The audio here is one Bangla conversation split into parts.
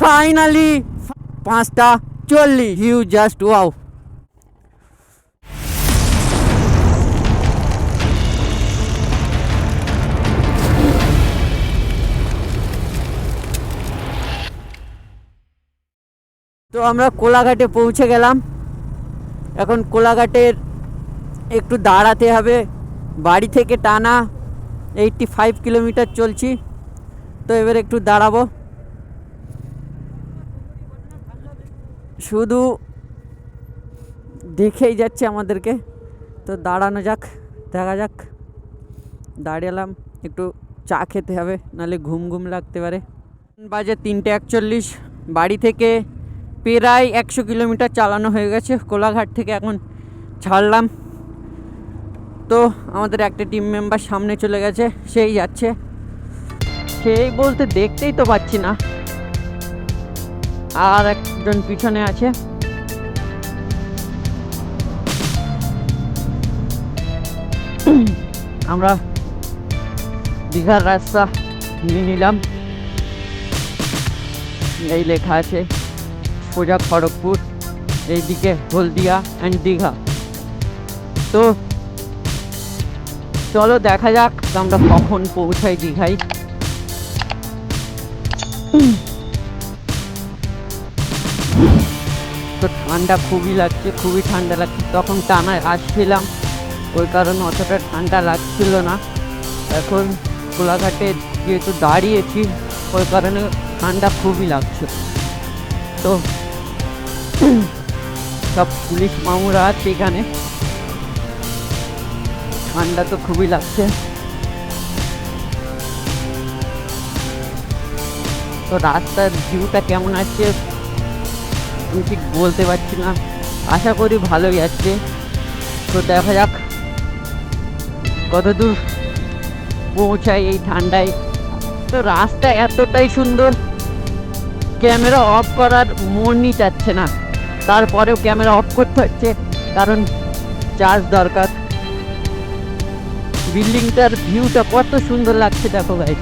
ফাইনালি পাঁচটা চল্লিশ ইউ জাস্ট ওয়াও তো আমরা কোলাঘাটে পৌঁছে গেলাম। এখন কোলাঘাটের একটু দাঁড়াতে হবে। বাড়ি থেকে টানা এইটটি ফাইভ কিলোমিটার চলছি। তো এবার একটু দাঁড়াবো। শুধু দেখেই যাচ্ছে আমাদেরকে। তো দাঁড়ানো যাক, দেখা যাক। দাঁড়ালাম একটু চা খেতে হবে, নাহলে ঘুম ঘুম লাগতে পারে। বাজে তিনটে একচল্লিশ, বাড়ি থেকে প্রায় একশো কিলোমিটার চালানো হয়ে গেছে, কোলাঘাট থেকে এখন ছাড়লাম। তো আমাদের একটা টিম মেম্বার সামনে চলে গেছে, সেই যাচ্ছে। সেই বলতে দেখতেই তো পাচ্ছি না। আর একজন পিছনে আছে। আমরা দীঘার রাস্তা নিয়ে নিলাম। এই লেখা আছে, সোজা খড়গপুর, এইদিকে হলদিয়া অ্যান্ড দীঘা। তো চলো দেখা যাক আমরা কখন পৌঁছাই দীঘায়। তো ঠান্ডা, খুবই লাগছে, খুবই ঠান্ডা লাগছে। তখন টানায় আসছিলাম ওই কারণে অতটা ঠান্ডা লাগছিল না। এখন কোলাঘাটে যেহেতু দাঁড়িয়েছি, ওই কারণে ঠান্ডা খুবই লাগছে। তো সব পুলিশ মামুরা আছে এখানে। ঠান্ডা তো খুবই লাগছে। তো রাস্তার ভিউটা কেমন আছে? আমি ঠিক বলতে পারছি না। আশা করি ভালোই আছে তো দেখা যাক কতদূর পৌঁছায় এই ঠান্ডায়। তো রাস্তা এতটাই সুন্দর, ক্যামেরা অফ করার মনই চাচ্ছে না। তারপরেও ক্যামেরা অফ করতে হচ্ছে, কারণ চার্জ দরকার। বিল্ডিংটার ভিউটা কত সুন্দর লাগছে, দেখো ভাই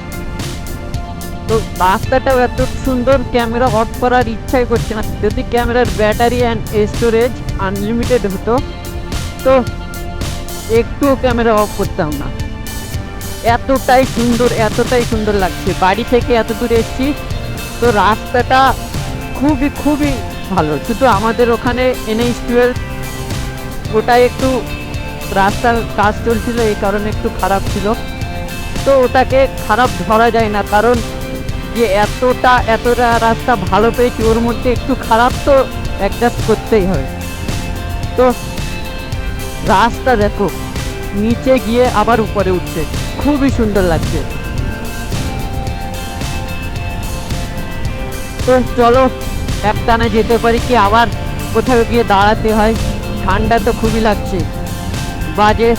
তো রাস্তাটাও এত সুন্দর ক্যামেরা অফ করার ইচ্ছাই করছে না। যদি ক্যামেরার ব্যাটারি অ্যান্ড স্টোরেজ আনলিমিটেড হতো, তো একটুও ক্যামেরা অফ করতাম না। এতটাই সুন্দর এতটাই সুন্দর লাগছে। বাড়ি থেকে এত দূরে এসেছি, তো রাস্তাটা খুবই খুবই ভালো। শুধু আমাদের ওখানে এনএইচ টুয়েলভ ওটাই একটু রাস্তার কাজ চলছিল, এই কারণে একটু খারাপ ছিল। তো ওটাকে খারাপ ধরা যায় না, কারণ যে এতটা এতটা রাস্তা ভালো পেয়েছি, ওর মধ্যে একটু খারাপ তো অ্যাডজাস্ট করতেই হবে তো রাস্তা দেখো, নিচে গিয়ে আবার উপরে উঠছে। খুবই সুন্দর লাগছে। তো চলো, একটানা যেতে পারি কি আবার কোথাও গিয়ে দাঁড়াতে হয়? ঠান্ডা তো খুবই লাগছে। বাজে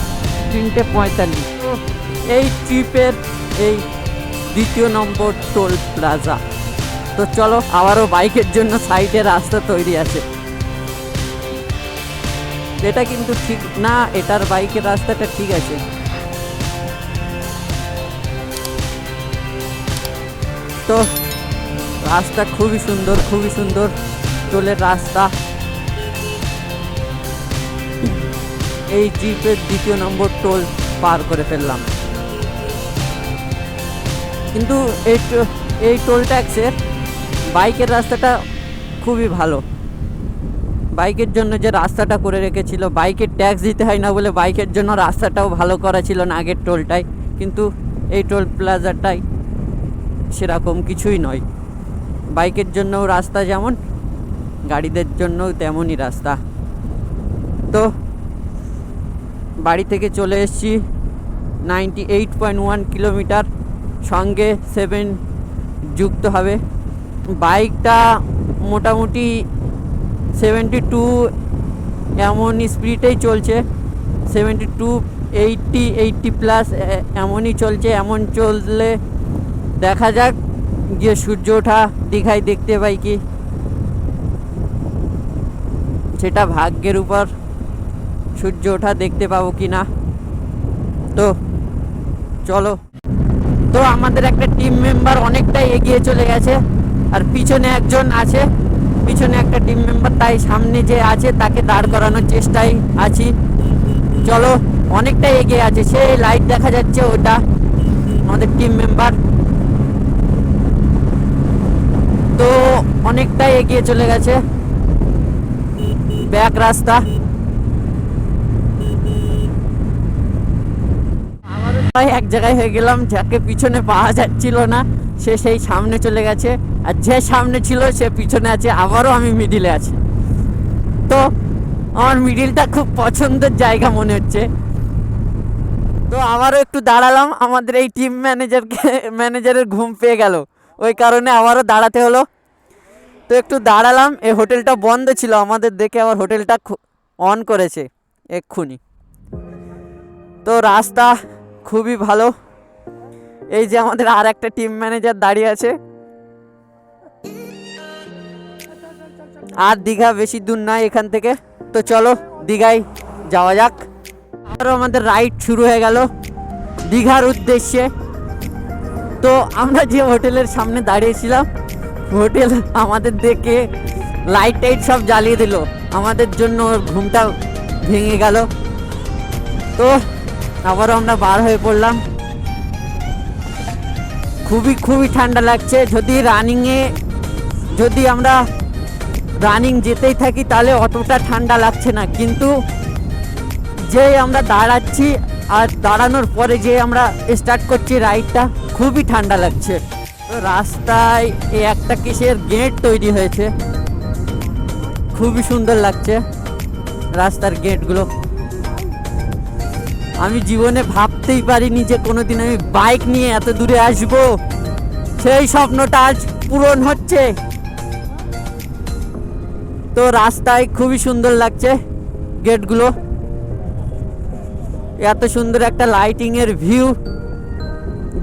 তিনটে পঁয়তাল্লিশ। এই ট্রিপের এই দ্বিতীয় নম্বর টোল প্লাজা। তো চলো, আবারও বাইকের জন্য সাইডে রাস্তা তৈরি আছে। এটা কিন্তু ঠিক না, এটার বাইকের রাস্তাটা ঠিক আছে। তো রাস্তা খুবই সুন্দর খুবই সুন্দর টোলের রাস্তা। এই জিপের দ্বিতীয় নম্বর টোল পার করে ফেললাম। কিন্তু এই এই টোল ট্যাক্সের বাইকের রাস্তাটা খুবই ভালো। বাইকের জন্য যে রাস্তাটা করে রেখেছিল, বাইকের ট্যাক্স দিতে হয় না বলে বাইকের জন্য রাস্তাটাও ভালো করা ছিল না আগের টোলটাই কিন্তু এই টোল প্লাজাটাই সেরকম কিছুই নয়। বাইকের জন্যও রাস্তা যেমন, গাড়িদের জন্যও তেমনই রাস্তা। তো, বাড়ি থেকে চলে এসেছি, ninety eight point one kilometre. সঙ্গে সেভেন যুক্ত হবে। বাইকটা মোটামুটি সেভেন্টি টু এমন স্পিডেই চলছে। Seventy two eighty eighty plus এমনই চলছে। এমন চললে দেখা যাক গিয়ে সূর্য ওঠা দীঘায় দেখতে পাই কি। সেটা ভাগ্যের উপর সূর্য ওঠা দেখতে পাবো কি না তো, চলো। তো আমাদের একটা টিম মেম্বার অনেকটাই এগিয়ে চলে গেছে। আর পিছনে একজন আছে। পিছনে একটা টিম মেম্বার তাই সামনে যে আছে, তাকে দাঁড় করানোর চেষ্টায় আছি। চলো, অনেকটাই এগিয়ে আছে। সে লাইট দেখা যাচ্ছে ওটা, আমাদের টিম মেম্বার তো অনেকটাই এগিয়ে চলে গেছে। ব্যাক রাস্তা। প্রায় এক জায়গায় হয়ে গেলাম, যাকে পিছনে পাওয়া যাচ্ছিল না, সে সেই সামনে চলে গেছে। আর যে সামনে ছিল, সে পিছনে আছে, আবারও আমি মিডিলে আছি। তো আমার মিডিলটা খুব পছন্দের জায়গা মনে হচ্ছে। তো আবারও একটু দাঁড়ালাম, আমাদের এই টিম ম্যানেজারকে ম্যানেজারের ঘুম পেয়ে গেল। ওই কারণে আবারও দাঁড়াতে হলো। তো একটু দাঁড়ালাম, এই হোটেলটা বন্ধ ছিল, আমাদের দেখে আবার হোটেলটা অন করেছে, এক্ষুনি। তো রাস্তা খুবই ভালো। এই যে আমাদের আর একটা টিম ম্যানেজার দাঁড়িয়ে আছে। আর দীঘা বেশি দূর নয় এখান থেকে। তো চলো, দীঘায় যাওয়া যাক। আরও আমাদের রাইড শুরু হয়ে গেল দীঘার উদ্দেশ্যে। তো আমরা যে হোটেলের সামনে দাঁড়িয়েছিলাম, হোটেল আমাদের দেখে লাইট টাইট সব জ্বালিয়ে দিল। আমাদের জন্য ঘুমটা ভেঙে গেল। তো আবারও আমরা বার হয়ে পড়লাম। খুবই খুবই ঠান্ডা লাগছে। যদি রানিংয়ে যদি আমরা রানিং যেতেই থাকি, তাহলে অতটা ঠান্ডা লাগছে না। কিন্তু যে আমরা দাঁড়াচ্ছি আর দাঁড়ানোর পরে যে আমরা স্টার্ট করছি রাইডটা খুবই ঠান্ডা লাগছে। রাস্তায় এই একটা কিসের গেট তৈরি হয়েছে। খুবই সুন্দর লাগছে রাস্তার গেটগুলো আমি জীবনে ভাবতেই পারিনি যে কোনোদিন আমি বাইক নিয়ে এত দূরে আসব। সেই স্বপ্নটা আজ পূরণ হচ্ছে। তো রাস্তায় খুবই সুন্দর লাগছে গেটগুলো। এত সুন্দর একটা লাইটিং এর ভিউ।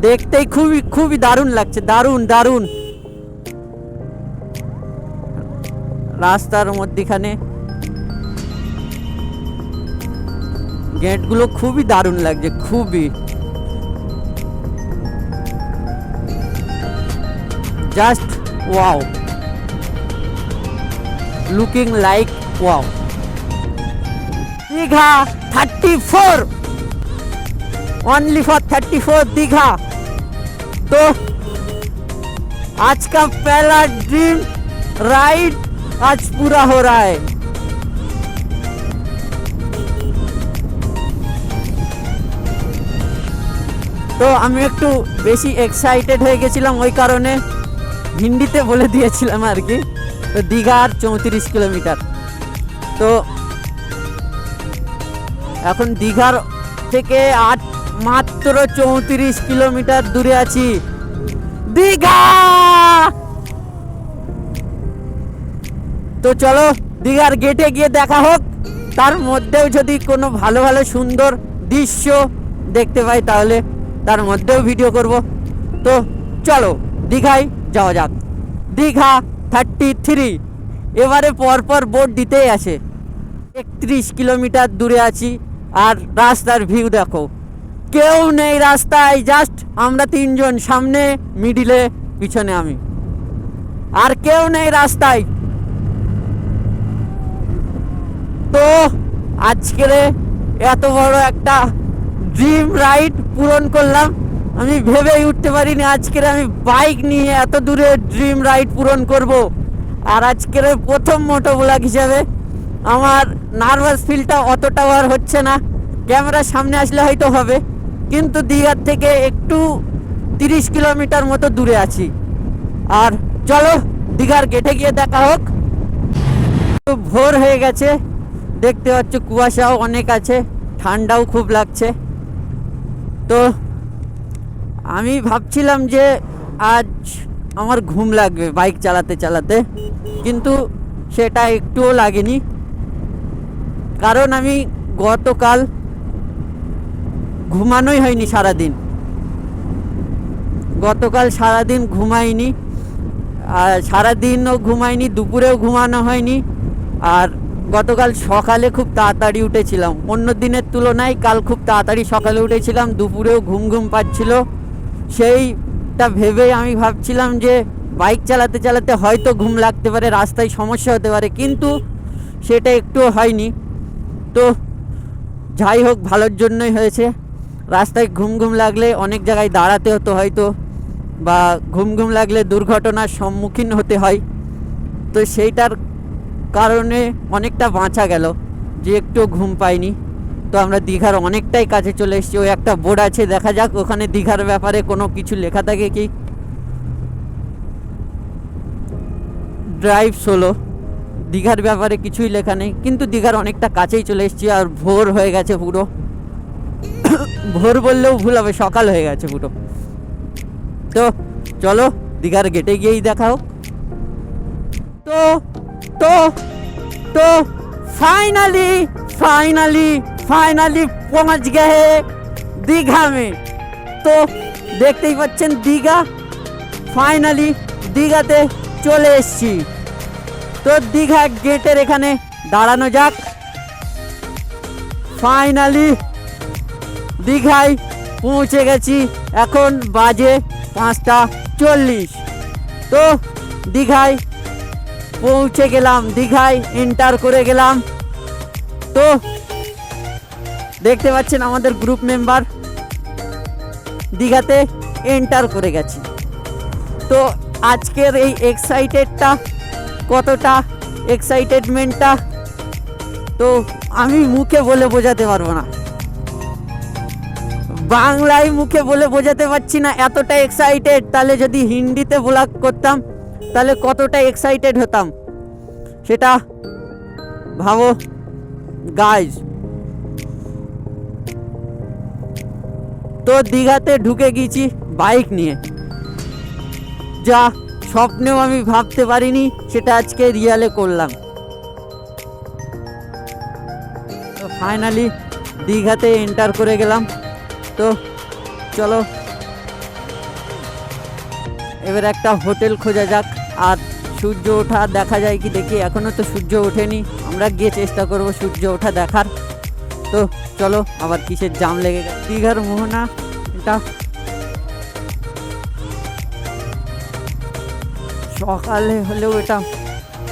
দেখতেই খুবই খুবই দারুণ লাগছে, দারুণ দারুণ। রাস্তার মধ্যিখানে গেটগুলো খুবই দারুণ লাগছে খুবই just wow looking like wow Digha thirty four only for thirty four Digha तो आज का पहला ड्रीम राइड आज पूरा हो रहा है তো আমি একটু বেশি এক্সাইটেড হয়ে গেছিলাম, ওই কারণে হিন্দিতে বলে দিয়েছিলাম আর কি। তো দীঘার চৌত্রিশ কিলোমিটার। তো এখন দীঘার থেকে আট মাত্র চৌত্রিশ কিলোমিটার দূরে আছি। দীঘা! তো চলো দীঘার গেটে গিয়ে দেখা হোক। তার মধ্যেও যদি কোনো ভালো ভালো সুন্দর দৃশ্য দেখতে পাই তাহলে। তার মধ্যেও ভিডিও করব। তো চলো, দীঘায় যাওয়া যাক। দীঘা থার্টি থ্রি এবারে পরপর বোর্ড দিতেই আছে একত্রিশ কিলোমিটার দূরে আছি আর রাস্তার ভিউ দেখো। কেউ নেই রাস্তায় জাস্ট আমরা তিনজন, সামনে মিডিলে পিছনে আমি। আর কেউ নেই রাস্তায়। তো আজকের এত বড় একটা ড্রিম রাইড পূরণ করলাম। আমি ভেবেই উঠতে পারিনি আজকের আমি বাইক নিয়ে এত দূরে ড্রিম রাইড পূরণ করব। আর আজকের প্রথম মোটো ব্লগ হিসাবে আমার নার্ভাস ফিলটা অতটাও আর হচ্ছে না। ক্যামেরার সামনে আসলে হয়তো হবে। কিন্তু দীঘার থেকে একটু তিরিশ কিলোমিটার মতো দূরে আছি। আর চলো দীঘার গেটে গিয়ে দেখা হোক। ভোর হয়ে গেছে। দেখতে পাচ্ছ কুয়াশাও অনেক আছে। ঠান্ডাও খুব লাগছে। তো আমি ভাবছিলাম যে আজ আমার ঘুম লাগবে বাইক চালাতে চালাতে। কিন্তু সেটা একটুও লাগেনি। কারণ আমি গতকাল ঘুমানোই হয়নি সারাদিন। গতকাল সারাদিন ঘুমাইনি। আর সারাদিনও ঘুমাইনি, দুপুরেও ঘুমানো হয়নি। আর গতকাল সকালে খুব তাড়াতাড়ি উঠেছিলাম। অন্য দিনের তুলনায় কাল খুব তাড়াতাড়ি সকালে উঠেছিলাম, দুপুরেও ঘুম ঘুম পাচ্ছিল। সেইটা ভেবে আমি ভাবছিলাম যে বাইক চালাতে চালাতে হয়তো ঘুম লাগতে পারে, রাস্তায় সমস্যা হতে পারে, কিন্তু সেটা একটু হয়নি। তো যাই হোক, ভালোর জন্যই হয়েছে। রাস্তায় ঘুম ঘুম লাগলে অনেক জায়গায় দাঁড়াতে হতো হয়তো, বা ঘুম ঘুম লাগলে দুর্ঘটনার সম্মুখীন হতে হয়। তো সেইটার কারণে অনেকটা বাঁচা গেল, যে একটু ঘুম পাইনি। তো আমরা দীঘার অনেকটাই কাছে চলে এসেছি, ওই একটা বোর্ড আছে, দেখা যাক ওখানে দীঘার ব্যাপারে কোনো কিছু লেখা থাকে কি। ড্রাইভ সোলো দীঘার ব্যাপারে কিছুই লেখা নেই, কিন্তু দীঘার অনেকটা কাছেই চলে এসেছি, আর ভোর হয়ে গেছে পুরো। ভোর বললেও ভুল হবে, সকাল হয়ে গেছে পুরো। তো চলো দীঘার গেটে গিয়েই দেখা হোক। তো তো তো ফাইনালি ফাইনালি ফাইনালি পৌঁছ গে দীঘা মে। তো, দেখতেই পাচ্ছেন দীঘা। ফাইনালি দীঘাতে চলে এসছি। তো দীঘা গেটের এখানে দাঁড়ানো যাক। ফাইনালি দীঘায় পৌঁছে গেছি। এখন বাজে পাঁচটা চল্লিশ। তো দীঘায় পৌঁছে গেলাম, দীঘায় এন্টার করে গেলাম। তো, দেখতে পাচ্ছেন আমাদের গ্রুপ মেম্বার দীঘাতে এন্টার করে গেছি। তো, আজকের এই এক্সাইটেডটা কতটা এক্সাইটেডমেন্টটা তো আমি মুখে বলে বোঝাতে পারব না। বাংলায় মুখে বলে বোঝাতে পারছি না, এতটা এক্সাইটেড তাহলে যদি হিন্দিতে ব্লগ করতাম তাহলে কতটা এক্সাইটেড হতাম? সেটা ভাবো। গাইজ তো দীঘাতে ঢুকে গেছি বাইক নিয়ে। যা স্বপ্নেও আমি ভাবতে পারিনি, সেটা আজকে রিয়ালে করলাম। তো ফাইনালি দীঘাতে এন্টার করে গেলাম। তো চলো এবার একটা হোটেল খোঁজা যাক, আর সূর্য ওঠা দেখা যায় কি দেখি এখনও তো সূর্য ওঠেনি। আমরা গিয়ে চেষ্টা করব সূর্য ওঠা দেখার। তো চলো, আবার কিসের জাম লেগে গেল। দীঘার মোহনা, এটা সকালে হলেও এটা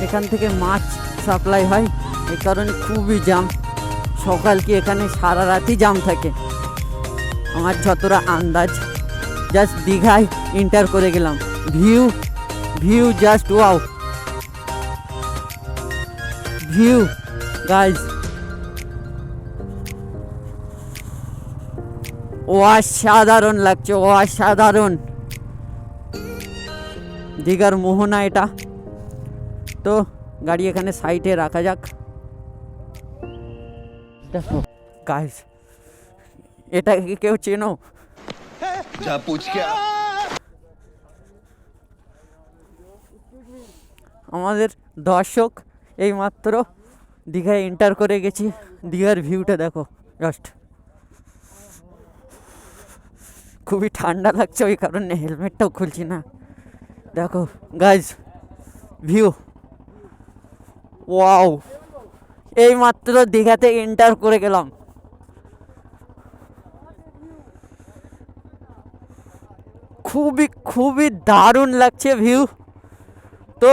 এখান থেকে মাছ সাপ্লাই হয় এই কারণে খুবই জাম। সকাল কি এখানে সারা রাতই জাম থাকে? আমার যতটা আন্দাজ। জাস্ট দীঘায় এন্টার করে গেলাম। View view just wow view guys অসাধারণ লাগছে, অসাধারণ। দীঘার মোহনা এটা। তো গাড়ি এখানে সাইডে রাখা যাক। দেখো গাইজ এটাকে কেউ চেনো? যা আমাদের দর্শক এই মাত্র দীঘায় এন্টার করে গেছি। দীঘার ভিউটা দেখো জাস্ট খুবই ঠান্ডা লাগছে ওই কারণে হেলমেটটাও খুলছি না। দেখো গাইজ ভিউ ওয়াও এই মাত্র দীঘাতে এন্টার করে গেলাম। খুবই খুবই দারুণ লাগছে ভিউ তো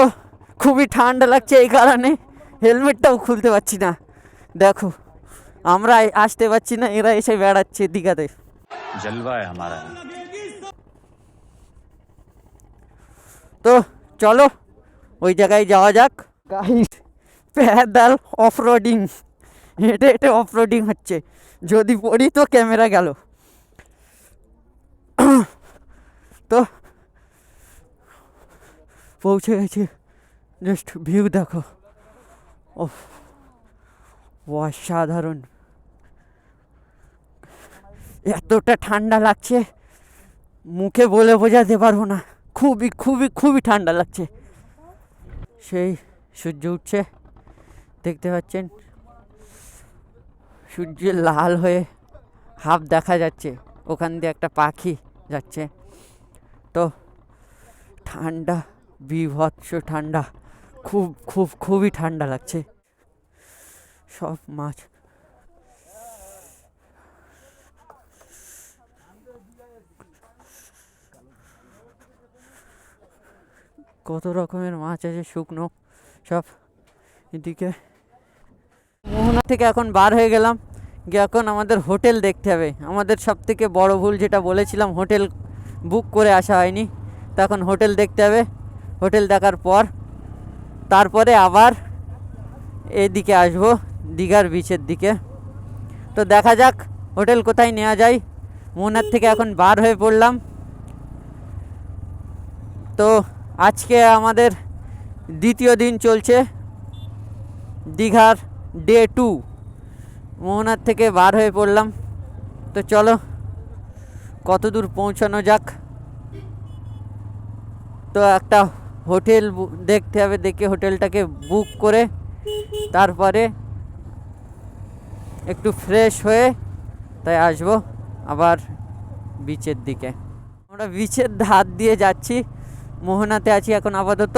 খুবই ঠান্ডা লাগছে এই কারণে হেলমেটটাও খুলতে পারছি না দেখো আমরা আসতে পারছি না এরা এসে বেড়াচ্ছে দীঘাতে তো চলো ওই জায়গায় যাওয়া যাক গাইড প্যাদাল অফরোডিং হেঁটে হেঁটে অফরোডিং হচ্ছে যদি পড়ি তো ক্যামেরা গেল তো পৌঁছে গেছি। জাস্ট ভিউ দেখো। ও অসাধারণ। এতটা ঠান্ডা লাগছে, মুখে বলে বোঝাতে পারব না। খুবই খুবই খুবই ঠান্ডা লাগছে। সেই সূর্য উঠছে, দেখতে পাচ্ছেন? সূর্য লাল হয়ে হাফ দেখা যাচ্ছে। ওখান দিয়ে একটা পাখি যাচ্ছে। ঠান্ডা, বিভৎস ঠান্ডা, খুব খুব, খুবই ঠান্ডা লাগছে। সব মাছ। কত রকমের মাছ আছে শুকনো, সব এদিকে। মোহনা থেকে এখন বার হয়ে গেলাম। গিয়ে এখন আমাদের হোটেল দেখতে হবে। আমাদের সব থেকে বড় ভুল যেটা বলেছিলাম, হোটেল বুক করে আসা হয়নি। তো এখন হোটেল দেখতে হবে। হোটেল দেখার পর তারপরে আবার এদিকে আসব, দীঘার বিচের দিকে। তো দেখা যাক, হোটেল কোথায় নেওয়া যায়। মোহনার থেকে এখন বার হয়ে পড়লাম। তো আজকে আমাদের দ্বিতীয় দিন চলছে দীঘার ডে টু মোহনার থেকে বার হয়ে পড়লাম। তো চলো কত দূর পৌঁছানো যাক? তো একটা হোটেল দেখতে হবে, দেখে হোটেলটাকে বুক করে, তারপরে একটু ফ্রেশ হয়ে তাই আসব আবার বিচের দিকে। আমরা বিচের ধার দিয়ে যাচ্ছি, মোহনাতে আছি এখন আপাতত।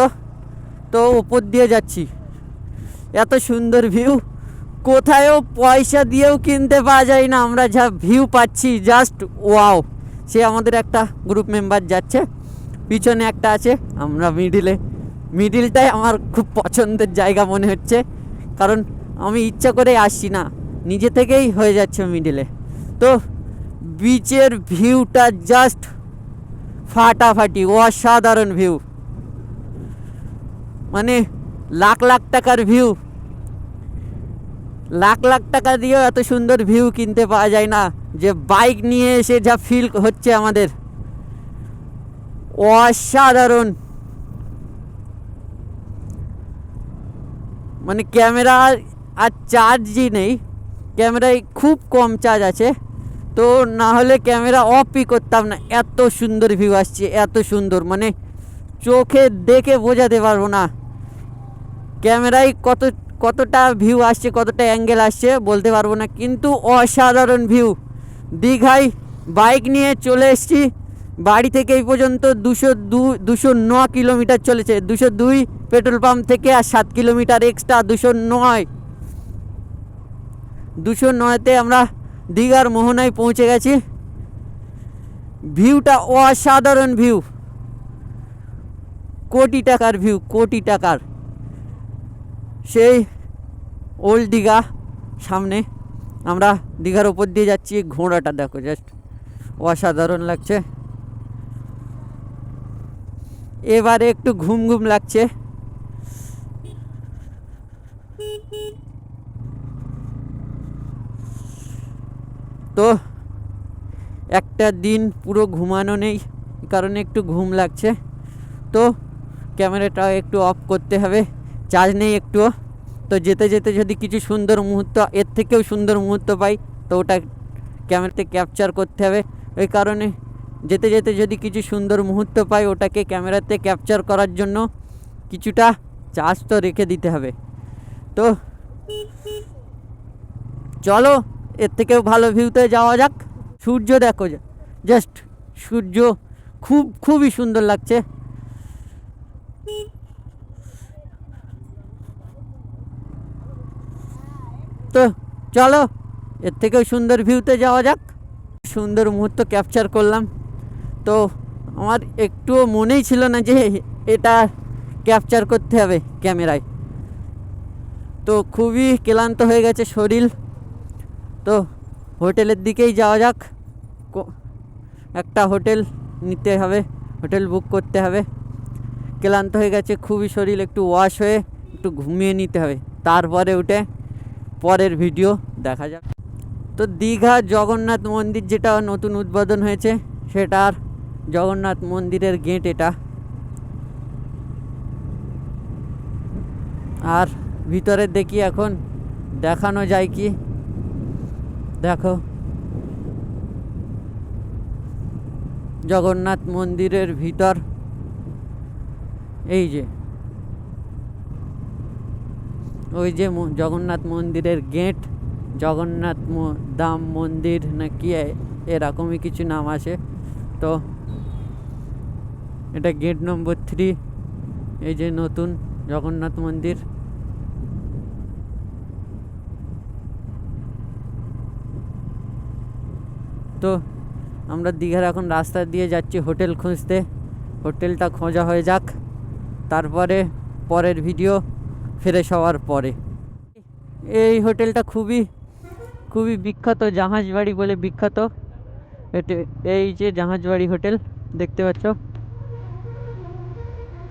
তো উপর দিয়ে যাচ্ছি। এত সুন্দর ভিউ, কোথায়ও পয়সা দিয়েও কিনতে পাওয়া যায় না, আমরা যা ভিউ পাচ্ছি জাস্ট ওয়াও সে আমাদের একটা গ্রুপ মেম্বার যাচ্ছে। পিছনে একটা আছে, আমরা মিডিলে মিডিলটাই আমার খুব পছন্দের জায়গা মনে হচ্ছে। কারণ আমি ইচ্ছা করে আসছি না, নিজে থেকেই হয়ে যাচ্ছে মিডিলে তো বিচের ভিউটা জাস্ট ফাটাফাটি, অসাধারণ ভিউ মানে লাখ লাখ টাকার ভিউ লাখ লাখ টাকা দিয়েও এত সুন্দর ভিউ কিনতে পাওয়া যায় না। যে বাইক নিয়ে এসে যা ফিল হচ্ছে আমাদের। অসাধারণ। মানে ক্যামেরা আর চার্জই নেই। ক্যামেরায় খুব কম চার্জ আছে। তো না হলে ক্যামেরা অফই করতাম না। এত সুন্দর ভিউ আসছে, এত সুন্দর। মানে চোখে দেখে বোঝাতে পারব না। ক্যামেরায় কত কতটা ভিউ আসছে, কতটা অ্যাঙ্গেল আসছে বলতে পারব না, কিন্তু অসাধারণ ভিউ দীঘায় বাইক নিয়ে চলে এসেছি। বাড়ি থেকে এই পর্যন্ত দুশো দু দুশো ন কিলোমিটার চলেছে। দুশো দুই পেট্রোল পাম্প থেকে আর সাত কিলোমিটার এক্সট্রা দুশো নয়। দুশো নয়তে আমরা দীঘার মোহনায় পৌঁছে গেছি। ভিউটা অসাধারণ ভিউ কোটি টাকার ভিউ কোটি টাকার। সেই ওল্ড দীঘা সামনে। আমরা দীঘার ওপর দিয়ে যাচ্ছি, ঘোড়াটা দেখো জাস্ট অসাধারণ লাগছে। এবারে একটু ঘুম ঘুম লাগছে। তো একটা দিন পুরো ঘুমানো নেই কারণে একটু ঘুম লাগছে। তো ক্যামেরাটা একটু অফ করতে হবে। চার্জ নেই একটুও তো যেতে যেতে যদি কিছু সুন্দর মুহূর্ত, এর থেকেও সুন্দর মুহূর্ত পাই, তো ওটা ক্যামেরাতে ক্যাপচার করতে হবে। ওই কারণে যেতে যেতে যদি কিছু সুন্দর মুহূর্ত পাই, ওটাকে ক্যামেরাতে ক্যাপচার করার জন্য কিছুটা চার্জ তো রেখে দিতে হবে। তো চলো, এর থেকেও ভালো ভিউতে যাওয়া যাক। সূর্য দেখো জাস্ট সূর্য খুব, খুবই সুন্দর লাগছে। তো চলো, এর থেকেও সুন্দর ভিউতে যাওয়া যাক। সুন্দর মুহূর্ত ক্যাপচার করলাম। তো আমার একটুও মনেই ছিল না যে এটা ক্যাপচার করতে হবে ক্যামেরায়। তো খুবই ক্লান্ত হয়ে গেছে শরীর। তো হোটেলের দিকেই যাওয়া যাক। একটা হোটেল নিতে হবে, হোটেল বুক করতে হবে। ক্লান্ত হয়ে গেছে, খুবই শরীর একটু ওয়াশ হয়ে একটু ঘুমিয়ে নিতে হবে। তারপরে উঠে পরের ভিডিও দেখা যাক। তো দীঘা জগন্নাথ মন্দির যেটা নতুন উদ্বোধন হয়েছে সেটার জগন্নাথ মন্দিরের গেট এটা। আর ভিতরে দেখি এখন দেখানো যায় কি? দেখো। জগন্নাথ মন্দিরের ভিতর, এই যে। ওই যে জগন্নাথ মন্দিরের গেট, জগন্নাথ দাম মন্দির না কি এরকমই কিছু নাম আছে। তো এটা গেট নম্বর থ্রি, এই যে নতুন জগন্নাথ মন্দির। তো আমরা দীঘার এখন রাস্তা দিয়ে যাচ্ছি হোটেল খুঁজতে। হোটেলটা খোঁজা হয়ে যাক। তারপরে পরের ভিডিও। ফ্রেশ হওয়ার পরে। এই হোটেলটা খুবই খুবই বিখ্যাত, জাহাজবাড়ি বলে বিখ্যাত। এই যে জাহাজবাড়ি হোটেল, দেখতে পাচ্ছ?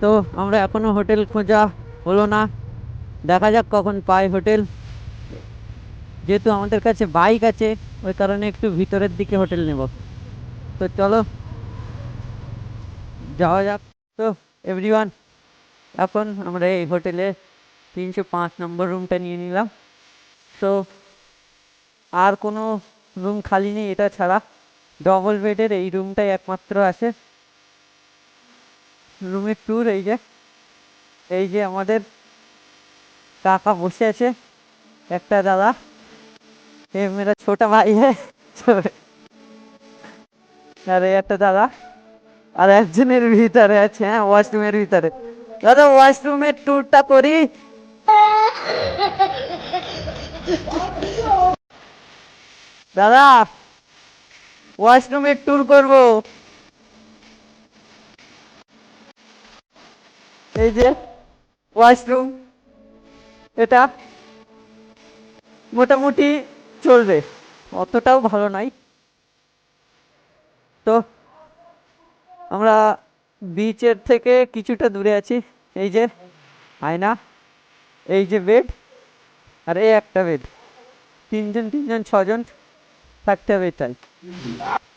তো আমরা এখনও হোটেল খোঁজা হলো না। দেখা যাক কখন পাই হোটেল। যেহেতু আমাদের কাছে বাইক আছে, ওই কারণে একটু ভিতরের দিকে হোটেল নেব। তো চলো, যাওয়া যাক। তো এভরিওয়ান এখন আমরা এই হোটেলে তিনশো পাঁচ নম্বর রুমটা নিয়ে নিলাম। তো আর কোনো রুম খালি নেই এটা ছাড়া। ডবল বেডের এই রুমটাই একমাত্র আছে। রুমের ট্যুর এই যে। এই যে আমাদের কাকা বসে আছে। একটা দাদা। এ মেরা ছোটা ভাই হ্যাঁ আর, একটা দাদা। আর একজনের ভিতরে আছে হ্যাঁ ওয়াশরুমের ভিতরে। দাদা ওয়াশরুমের ট্যুরটা করি। দাদা ওয়াশরুমের ট্যুর করব। এই যে ওয়াশরুম এটা মোটামুটি চলবে, অতটাও ভালো নাই। তো, আমরা বিচের থেকে কিছুটা দূরে আছি, এই যে, আয়না। এই যে বেড আর এই একটা বেড তিনজন তিনজন, ছজন থাকতে হবে তাই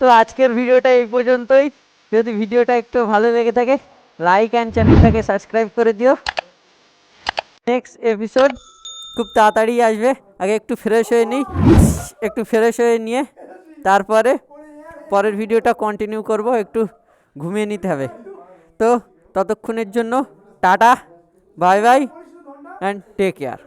তো আজকের ভিডিওটা এই পর্যন্তই। যদি ভিডিওটা একটু ভালো লেগে থাকে লাইক অ্যান্ড চ্যানেলটাকে সাবস্ক্রাইব করে দিও। নেক্সট এপিসোড খুব তাড়াতাড়ি আসবে। আগে একটু ফ্রেশ হয়ে নিই, একটু ফ্রেশ হয়ে নিয়ে তারপরে পরের ভিডিওটা কন্টিনিউ করব, একটু ঘুমিয়ে নিতে হবে। তো ততক্ষণের জন্য tata bye bye and take care